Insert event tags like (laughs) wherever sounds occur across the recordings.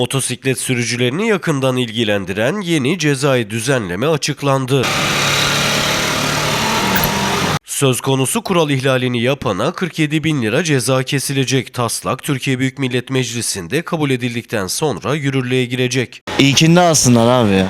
Motosiklet sürücülerini yakından ilgilendiren yeni cezai düzenleme açıklandı. Söz konusu kural ihlalini yapana 47 bin lira ceza kesilecek taslak Türkiye Büyük Millet Meclisi'nde kabul edildikten sonra yürürlüğe girecek. İlkinde alsınlar abi ya.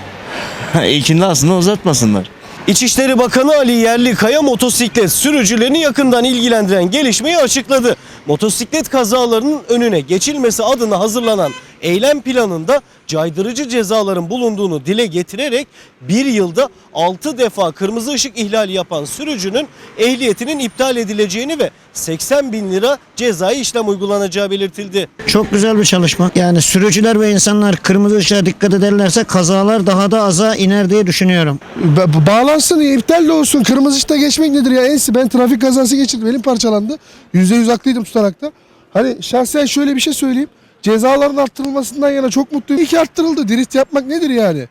(laughs) İlkinde aslında uzatmasınlar. İçişleri Bakanı Ali Yerlikaya motosiklet sürücülerini yakından ilgilendiren gelişmeyi açıkladı. Motosiklet kazalarının önüne geçilmesi adına hazırlanan eylem planında caydırıcı cezaların bulunduğunu dile getirerek bir yılda 6 defa kırmızı ışık ihlali yapan sürücünün ehliyetinin iptal edileceğini ve 80 bin lira cezai işlem uygulanacağı belirtildi. Çok güzel bir çalışma. Yani sürücüler ve insanlar kırmızı ışığa dikkat ederlerse kazalar daha da aza iner diye düşünüyorum. Ba- Bağlansın iptal de olsun. Kırmızı ışıkta geçmek nedir ya? En ben trafik kazası geçirdim. Elim parçalandı. %100 haklıydım tutarakta. Hani şahsen şöyle bir şey söyleyeyim. Cezaların arttırılmasından yana çok mutluyum. İyi ki arttırıldı. Drift yapmak nedir yani?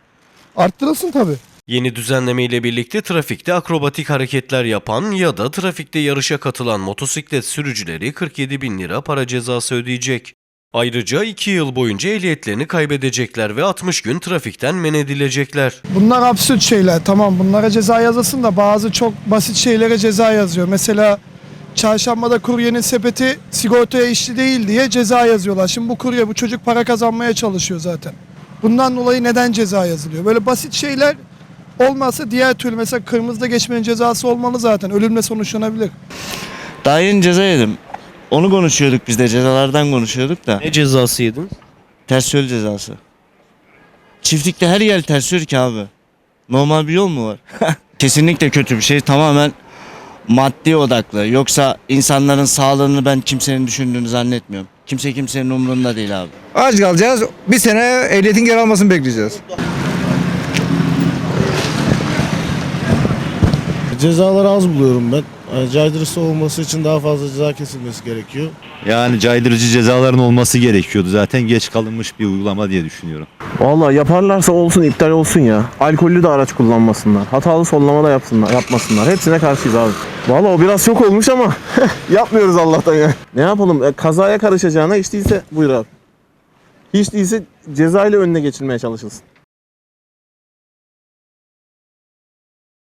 Arttırılsın tabii. Yeni düzenleme ile birlikte trafikte akrobatik hareketler yapan ya da trafikte yarışa katılan motosiklet sürücüleri 47 bin lira para cezası ödeyecek. Ayrıca 2 yıl boyunca ehliyetlerini kaybedecekler ve 60 gün trafikten men edilecekler. Bunlar absürt şeyler. Tamam bunlara ceza yazılsın da bazı çok basit şeylere ceza yazıyor. Mesela çarşambada kuryenin sepeti sigortaya işli değil diye ceza yazıyorlar. Şimdi bu kurye bu çocuk para kazanmaya çalışıyor zaten. Bundan dolayı neden ceza yazılıyor? Böyle basit şeyler olmazsa diğer türlü mesela kırmızıda geçmenin cezası olmalı zaten. Ölümle sonuçlanabilir. Daha yeni ceza yedim. Onu konuşuyorduk biz de cezalardan konuşuyorduk da. Ne cezası yedin? Ters yol cezası. Çiftlikte her yer ters yol ki abi. Normal bir yol mu var? (laughs) Kesinlikle kötü bir şey. Tamamen maddi odaklı. Yoksa insanların sağlığını ben kimsenin düşündüğünü zannetmiyorum. Kimse kimsenin umurunda değil abi. Aç kalacağız. Bir sene ehliyetin geri almasını bekleyeceğiz. Cezaları az buluyorum ben. Yani caydırıcı olması için daha fazla ceza kesilmesi gerekiyor. Yani caydırıcı cezaların olması gerekiyordu. Zaten geç kalınmış bir uygulama diye düşünüyorum. Valla yaparlarsa olsun iptal olsun ya. Alkollü de araç kullanmasınlar. Hatalı sollama da yapsınlar, yapmasınlar. Hepsine karşıyız abi. Valla o biraz çok olmuş ama (laughs) yapmıyoruz Allah'tan ya. Ne yapalım? E, kazaya karışacağına hiç değilse buyur abi. Hiç değilse ceza ile önüne geçilmeye çalışılsın.